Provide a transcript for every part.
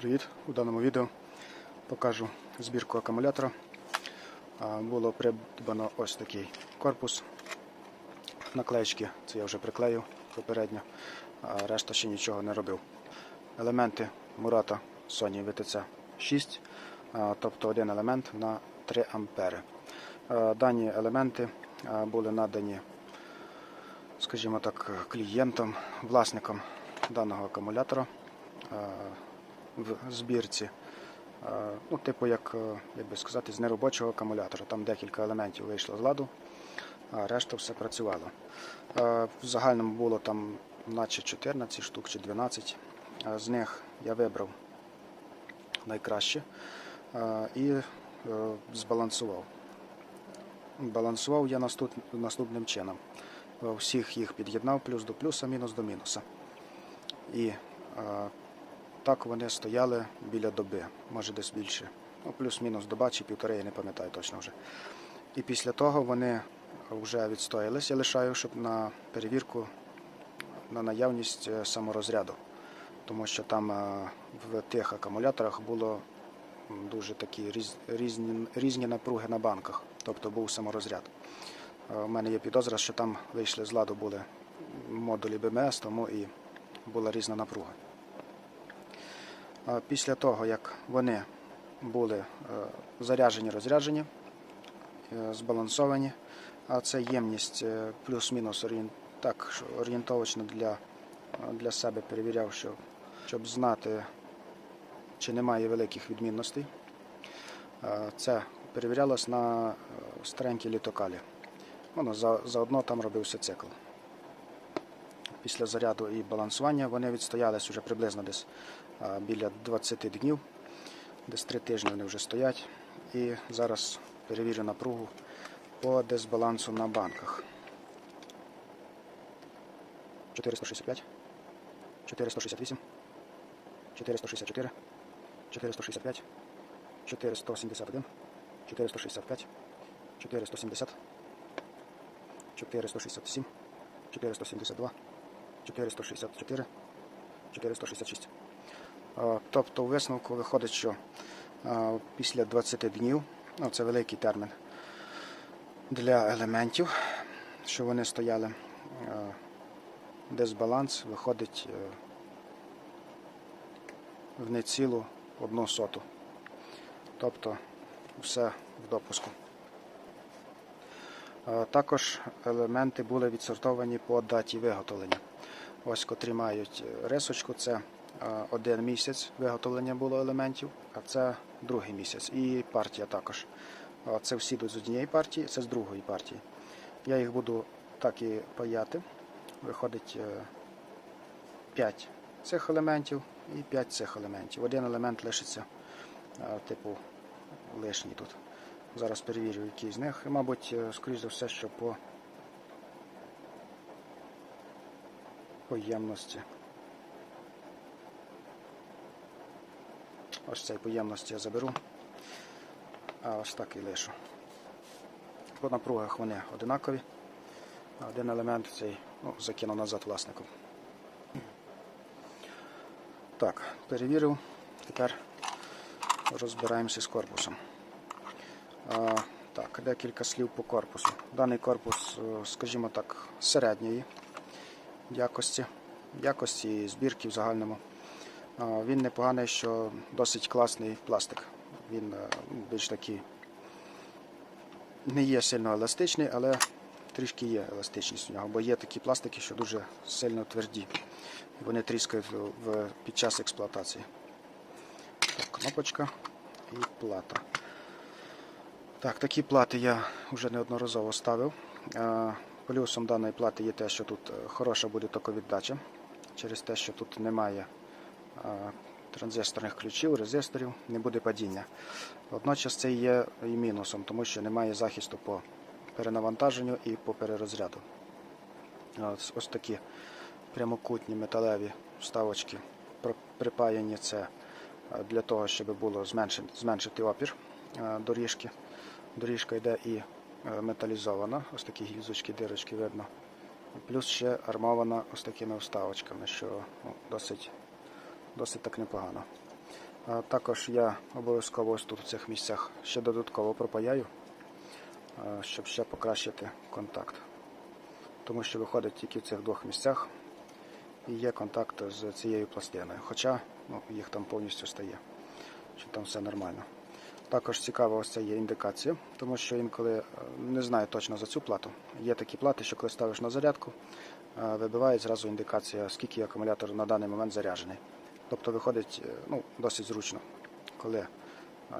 Привіт! У даному відео покажу збірку акумулятора. Було придбано ось такий корпус. Наклеєчки, це я вже приклеїв попередньо, решта ще нічого не робив. Елементи Murata Sony VTC 6, тобто один елемент на 3 ампери. Дані елементи були надані, скажімо так, клієнтам, власникам даного акумулятора в збірці. Е, Ну, типу, як, е, як би сказати, з неробочого акумулятора. Там декілька елементів вийшло з ладу, а решта все працювало. Е, В загальному було там наче 14 штук чи 12. Е, З них я вибрав найкраще і збалансував. Балансував я наступним чином. Всіх їх під'єднав плюс до плюса, мінус до мінуса. І так вони стояли біля доби, може десь більше. Ну, плюс-мінус доба чи півтори, я не пам'ятаю точно вже. І після того вони вже відстоялись. Я лишаю, щоб на перевірку на наявність е, саморозряду. Тому що там е, в тих акумуляторах було дуже такі різ- різні, різні напруги на банках, тобто був саморозряд. Е, У мене є підозра, що там вийшли з ладу були модулі БМС, тому і була різна напруга. Після того, як вони були е, заряджені, розряджені, е, збалансовані, а це ємність е, плюс-мінус так, орієнтовочно для, для себе перевіряв, що, щоб знати, чи немає великих відмінностей. Це перевірялось на старенькій літокалі. Воно заодно там робився цикл після заряду і балансування вони відстоялись вже приблизно десь біля 20 днів, десь 3 тижні вони вже стоять. І зараз перевірю напругу по дисбалансу на банках. 465, 468, 464, 465, 471, 465, 470, 467, 472, 464, 466. Е, Тобто у висновку виходить, що е, після 20 днів, ну це великий термін для елементів, що вони стояли, е, дисбаланс виходить в нецілу одну соту. Тобто все в допуску. Також елементи були відсортовані по даті виготовлення. Ось котрі мають е, рисочку, це е, один місяць виготовлення було елементів, а це другий місяць. І партія також. Е, Це всі йдуть з однієї партії, це з другої партії. Я їх буду так і паяти. Виходить 5 цих елементів і 5 цих елементів. Один елемент лишиться, е, типу, лишній тут. Зараз перевірю, який з них. І, мабуть, е, скоріш за все, що по по ємності. Ось цей по ємності я заберу. А ось так і лишу. По напругах вони одинакові. Один елемент цей ну, закину назад власнику. Так, перевірив. Тепер розбираємося з корпусом. А, Так, декілька слів по корпусу. Даний корпус, е, скажімо так, середньої якості, якості збірки в загальному. Він непоганий, що досить класний пластик. Він е, більш такий не є сильно еластичний, але трішки є еластичність у нього, бо є такі пластики, що дуже сильно тверді. Вони тріскають під час експлуатації. Так, кнопочка і плата. Так, такі плати я вже неодноразово ставив. Е, Плюсом даної плати є те, що тут е, хороша буде токовіддача, через те, що тут немає е, транзисторних ключів, резисторів, не буде падіння. Водночас це є і мінусом, тому що немає захисту по перенавантаженню і по перерозряду. Ось, ось такі прямокутні металеві вставочки припаяні це е, для того, щоб було зменшити, опір е, доріжки. Доріжка йде і е, металізована, ось такі гільзочки, дирочки видно. Плюс ще армована ось такими вставочками, що ну, досить, досить так непогано. А також я обов'язково ось тут в цих місцях ще додатково пропаяю, щоб ще покращити контакт. Тому що виходить тільки в цих двох місцях і є контакт з цією пластиною. Хоча ну, їх там повністю стає, що там все нормально. Також цікаво, ось це є індикація, тому що інколи е, не знаю точно за цю плату. Є такі плати, що коли ставиш на зарядку, е, вибиває зразу індикація, скільки акумулятор на даний момент заряджений. Тобто виходить е, ну, досить зручно, коли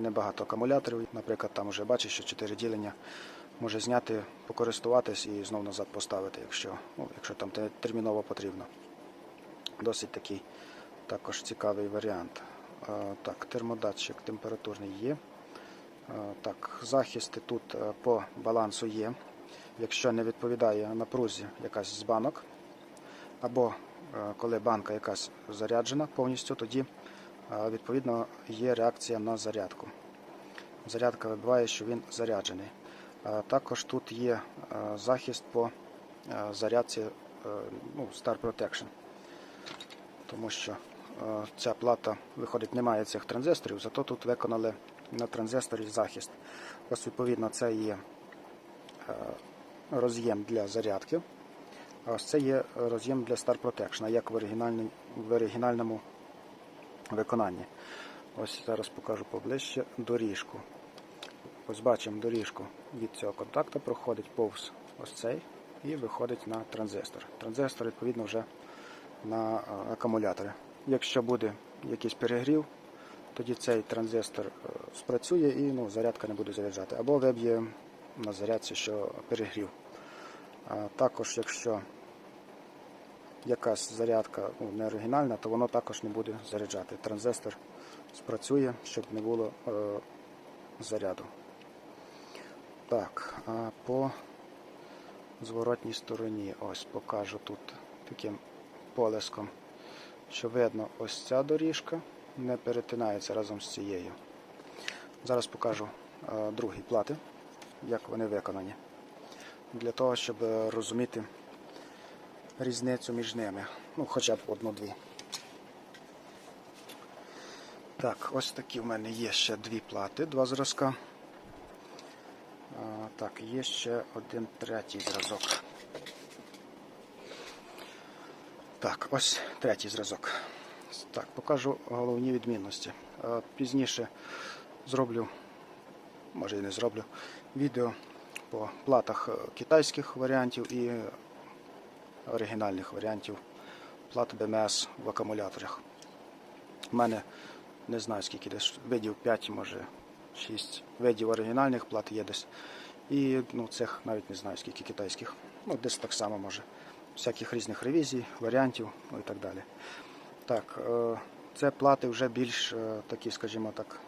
небагато акумуляторів, наприклад, там вже бачиш, що 4 ділення може зняти, покористуватись і знову назад поставити, якщо, ну, якщо там терміново потрібно. Досить такий також цікавий варіант. Так, термодатчик температурний є. Е, Так, захисти тут е, по балансу є. Якщо не відповідає напрузі якась з банок, або е, коли банка якась заряджена повністю, тоді відповідно є реакція на зарядку. Зарядка вибиває, що він заряджений. Також тут є захист по зарядці ну, Star Protection тому що ця плата виходить, немає цих транзисторів, зато тут виконали на транзисторі захист. Ось відповідно це є е, роз'єм для зарядки, а ось це є роз'єм для Star Protection, як в, оригінальній- в оригінальному виконанні. Ось зараз покажу поближче доріжку. Ось бачимо доріжку від цього контакту проходить повз ось цей і виходить на транзистор. Транзистор, відповідно, вже на е, акумулятори. Якщо буде якийсь перегрів, тоді цей транзистор е, спрацює і ну, зарядка не буде заряджати. Або виб'є на зарядці, що перегрів. А також, якщо якась зарядка ну, не оригінальна, то воно також не буде заряджати. Транзистор спрацює, щоб не було е, заряду. Так, а по зворотній стороні, ось покажу тут таким полеском, що видно ось ця доріжка не перетинається разом з цією. Зараз покажу е, другі плати, як вони виконані. Для того, щоб е, розуміти різницю між ними. Ну, хоча б одну-дві. Так, ось такі в мене є ще дві плати, два зразка. Так, є ще один третій зразок. Так, ось третій зразок. Так, покажу головні відмінності. Е, Пізніше зроблю, може і не зроблю, відео по платах е, китайських варіантів і оригінальних варіантів плат БМС в акумуляторах. У мене не знаю скільки десь видів 5, може 6 видів оригінальних плат є десь. І ну, цих навіть не знаю скільки китайських. Ну, десь так само може. Всяких різних ревізій, варіантів, ну і так далі. Так, е, це плати вже більш е, такі, скажімо так,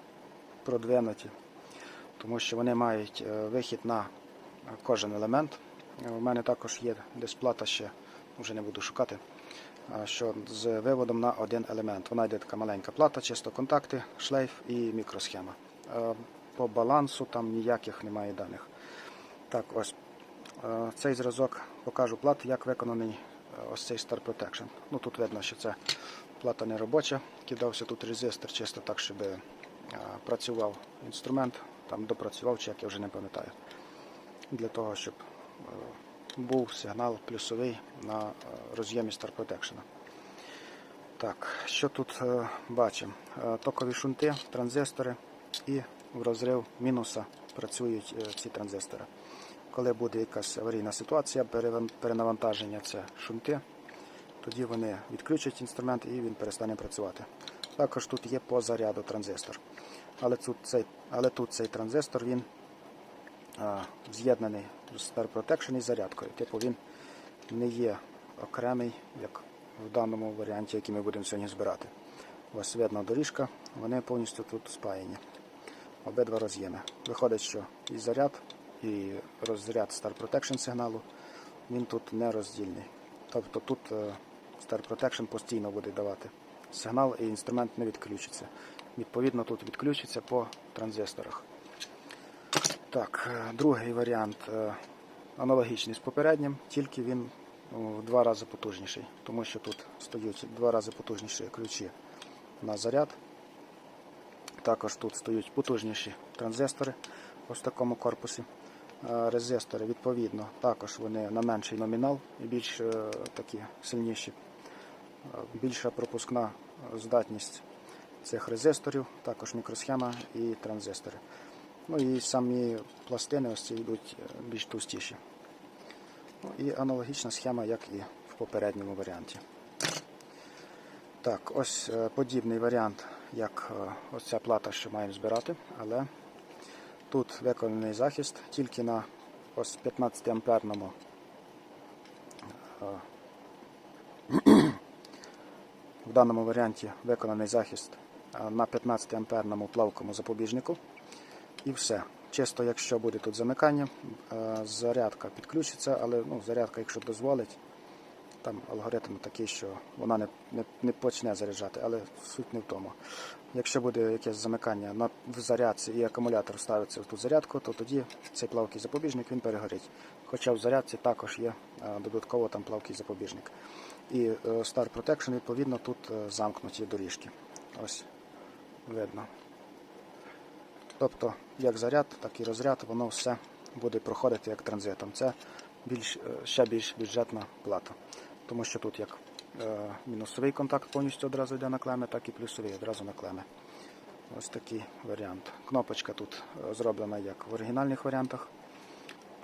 продвинуті, тому що вони мають е, вихід на кожен елемент. У мене також є десь плата ще, вже не буду шукати, що з виводом на один елемент. Вона йде така маленька плата, чисто контакти, шлейф і мікросхема. По балансу там ніяких немає даних. Так, ось цей зразок покажу плат, як виконаний ось цей Star Protection. Ну тут видно, що це плата не робоча. Кидався тут резистор чисто так, щоб е, працював інструмент, там допрацював, чи як я вже не пам'ятаю. Для того, щоб е, був сигнал плюсовий на е, роз'ємі Star Protection. Так, що тут бачимо? Токові шунти, транзистори і в розрив мінуса працюють ці транзистори. Коли буде якась аварійна ситуація, перенавантаження це шунти, тоді вони відключать інструмент і він перестане працювати. Також тут є по заряду транзистор. Але тут цей, але тут цей транзистор він з'єднаний з Star Protection і зарядкою. Типу він не є окремий, як в даному варіанті, який ми будемо сьогодні збирати. Ось видно доріжка, вони повністю тут спаяні. Обидва роз'єми. Виходить, що і заряд, і розряд Star Protection сигналу, він тут не роздільний. Тобто тут е, Star Protection постійно буде давати сигнал і інструмент не відключиться. Відповідно, тут відключиться по транзисторах. Так, е, другий варіант е, аналогічний з попереднім, тільки він ну, в два рази потужніший, тому що тут стоять два рази потужніші ключі на заряд. Також тут стоять потужніші транзистори ось в такому корпусі. Е, Резистори, відповідно, також вони на менший номінал і більш такі сильніші. Більша пропускна здатність цих резисторів, також мікросхема і транзистори. Ну і самі пластини ось ці йдуть е, більш товстіші. Ну, і аналогічна схема, як і в попередньому варіанті. Так, ось е, подібний варіант, як е, ось ця плата, що маємо збирати, але тут виконаний захист тільки на ось 15 амперному в даному варіанті виконаний захист е, на 15 амперному плавкому запобіжнику. І все. Чисто, якщо буде тут замикання, е, зарядка підключиться, але ну, зарядка, якщо дозволить, там алгоритм такий, що вона не, не, не почне заряджати, але суть не в тому. Якщо буде якесь замикання на в зарядці і акумулятор ставиться в ту зарядку, то тоді цей плавкий запобіжник він перегорить. Хоча в зарядці також є е, додатково там плавкий запобіжник. І е, Star Protection, відповідно, тут е, замкнуті доріжки. Ось видно. Тобто, як заряд, так і розряд, воно все буде проходити як транзитом. Це більш, ще більш бюджетна плата. Тому що тут як е, мінусовий контакт повністю одразу йде на клеми, так і плюсовий одразу на клеми. Ось такий варіант. Кнопочка тут е, зроблена як в оригінальних варіантах.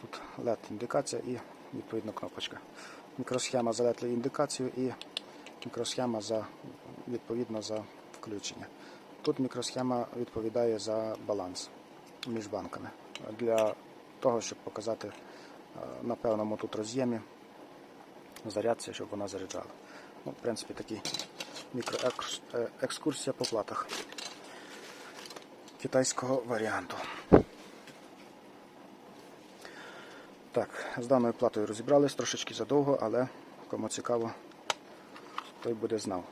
Тут LED-індикація і відповідно кнопочка. Мікросхема за LED індикацію і мікросхема за, відповідно за включення. Тут мікросхема відповідає за баланс між банками. Для того, щоб показати е, на певному тут роз'ємі зарядці, щоб вона заряджала. Ну, в принципі, такий мікроекскурсія по платах китайського варіанту. Так, з даною платою розібрались трошечки задовго, але кому цікаво, той буде знав.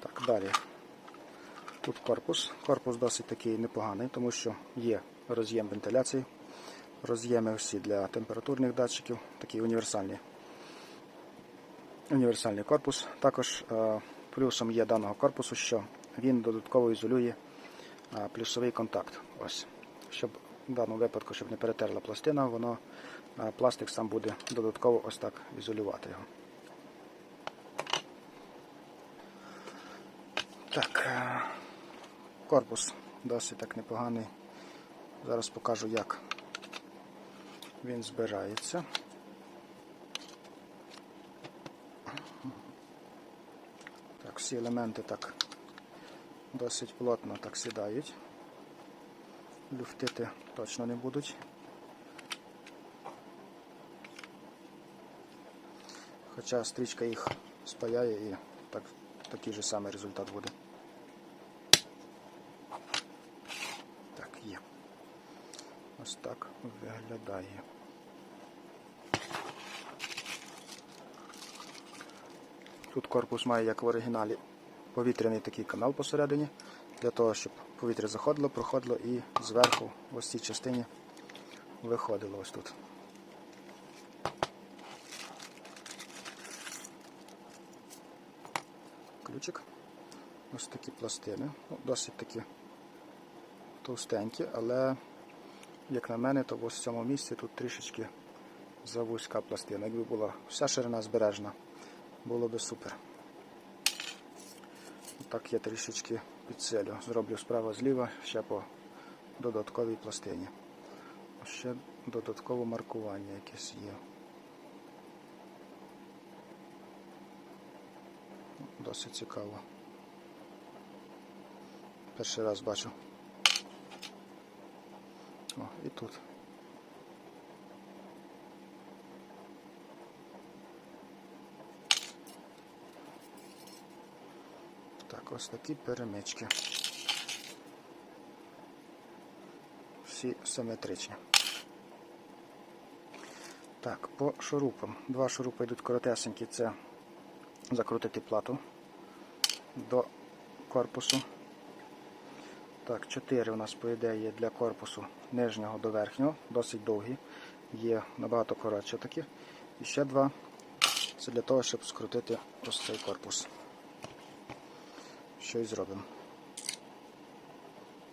Так, далі. Тут корпус. Корпус досить такий непоганий, тому що є роз'єм вентиляції, роз'єми всі для температурних датчиків, такий універсальний. Універсальний корпус. Також е, плюсом є даного корпусу, що він додатково ізолює е, плюсовий контакт. Ось. Щоб в даному випадку, щоб не перетерла пластина, воно е, пластик сам буде додатково ось так ізолювати його. Так, корпус досить так непоганий. Зараз покажу, як він збирається. Так, всі елементи так досить плотно так сідають. Люфтити точно не будуть. Хоча стрічка їх спаяє і так, такий же самий результат буде. Так, є. Ось так виглядає. Тут корпус має, як в оригіналі, повітряний такий канал посередині, для того, щоб повітря заходило, проходило і зверху в ось цій частині виходило ось тут. Ключик. Ось такі пластини. Ну, досить такі товстенькі, але, як на мене, то ось в цьому місці тут трішечки завузька пластина. Якби була вся ширина збережена, було би супер. Так я трішечки підселю. Зроблю справа зліва ще по додатковій пластині. Ще додаткове маркування якесь є. Досить цікаво. Перший раз бачу. О, і тут. Так, ось такі перемички. Всі симетричні. Так, по шурупам. Два шурупи йдуть коротесенькі, це закрутити плату до корпусу. Так, 4 у нас, по ідеї, є для корпусу нижнього до верхнього, досить довгі, є набагато коротше такі. І ще два. Це для того, щоб скрутити ось цей корпус. Що і зробимо.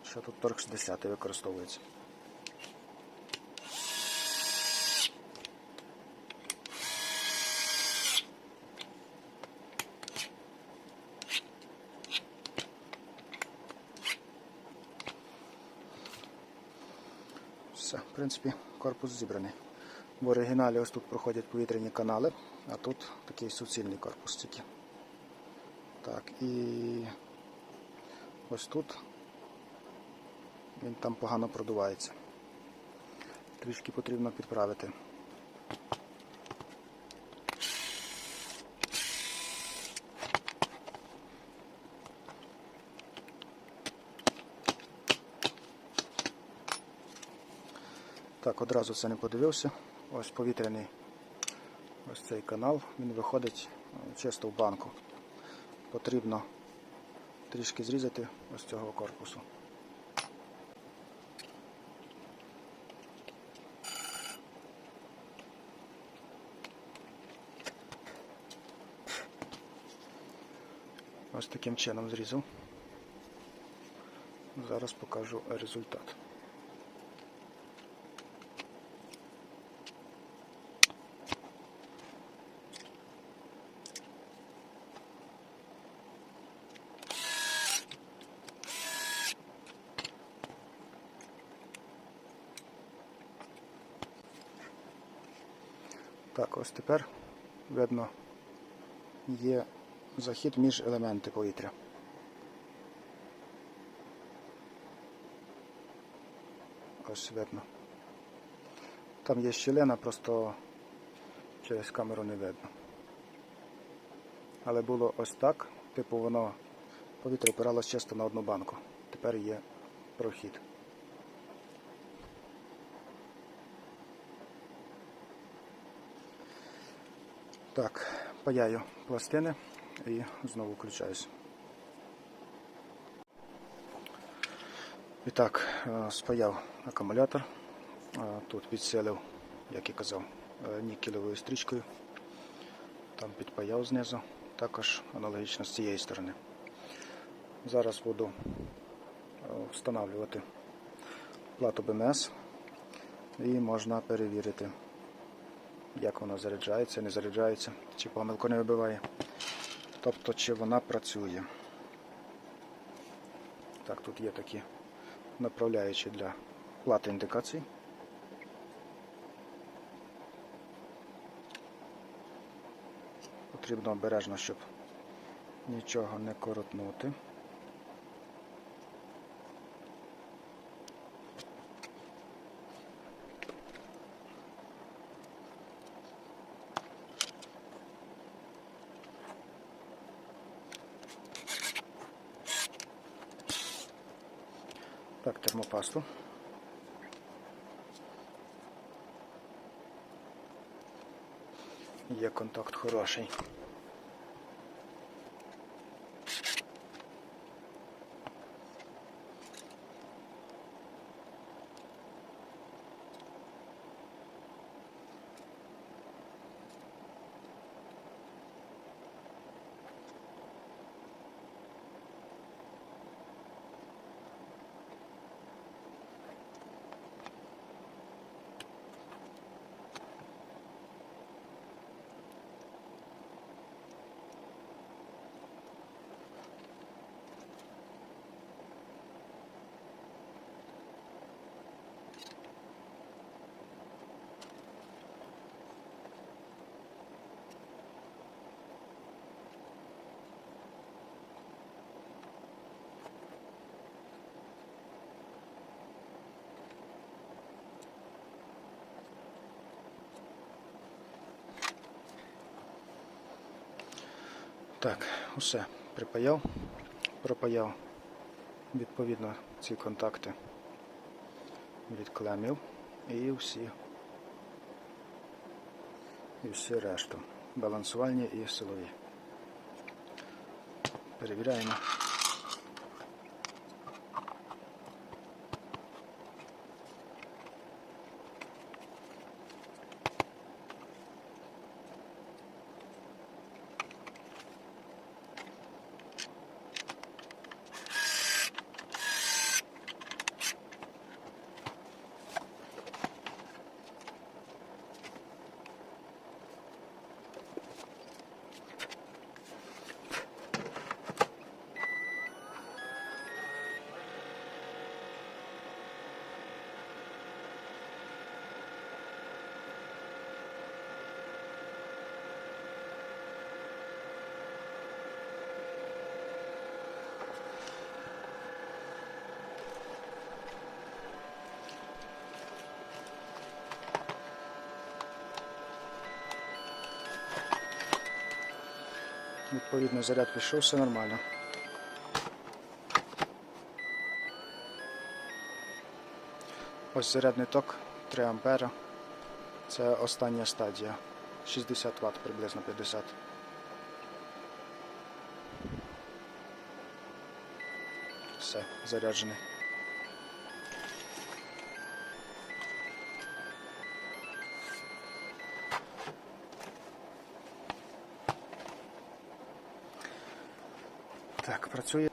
Ще тут торг 60 використовується. Принципі, корпус зібраний. В оригіналі ось тут проходять повітряні канали, а тут такий суцільний корпус тільки. Так, і ось тут він там погано продувається. Трішки потрібно підправити. Так, одразу це не подивився. Ось повітряний ось цей канал, він виходить е, чисто в банку. Потрібно трішки зрізати ось цього корпусу. Ось таким чином зрізав. Зараз покажу результат. Так, ось тепер видно є захід між елементи повітря. Ось видно. Там є щілина, просто через камеру не видно. Але було ось так, типу воно повітря опиралось чисто на одну банку. Тепер є прохід. Так, паяю пластини і знову включаюсь. І так, е, спаяв акумулятор. Е, Тут підсилив, як і казав, е, нікелевою стрічкою. Там підпаяв знизу, також аналогічно з цієї сторони. Зараз буду встановлювати плату БМС і можна перевірити як вона заряджається, не заряджається, чи помилку не вибиває. Тобто, чи вона працює. Так, тут є такі направляючі для плати індикацій. Потрібно обережно, щоб нічого не коротнути. Так. Є контакт хороший. Так, усе припаяв, пропаяв відповідно ці контакти відклемів і всі, і всі решту. Балансувальні і силові. Перевіряємо. Відповідно, заряд пішов, все нормально. Ось зарядний ток 3 ампера. Це остання стадія. 60 Вт, приблизно 50. Все, заряджений. Працює.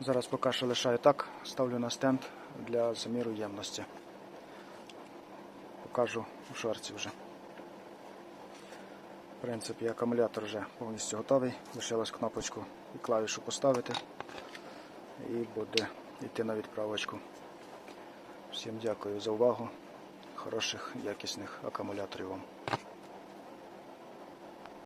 Зараз поки що лишаю так, ставлю на стенд для заміру ємності. Покажу у шорці вже. В принципі, акумулятор вже повністю готовий. Лишилось кнопочку і клавішу поставити і буде йти на відправочку. Всім дякую за увагу. Хороших якісних акумуляторів вам.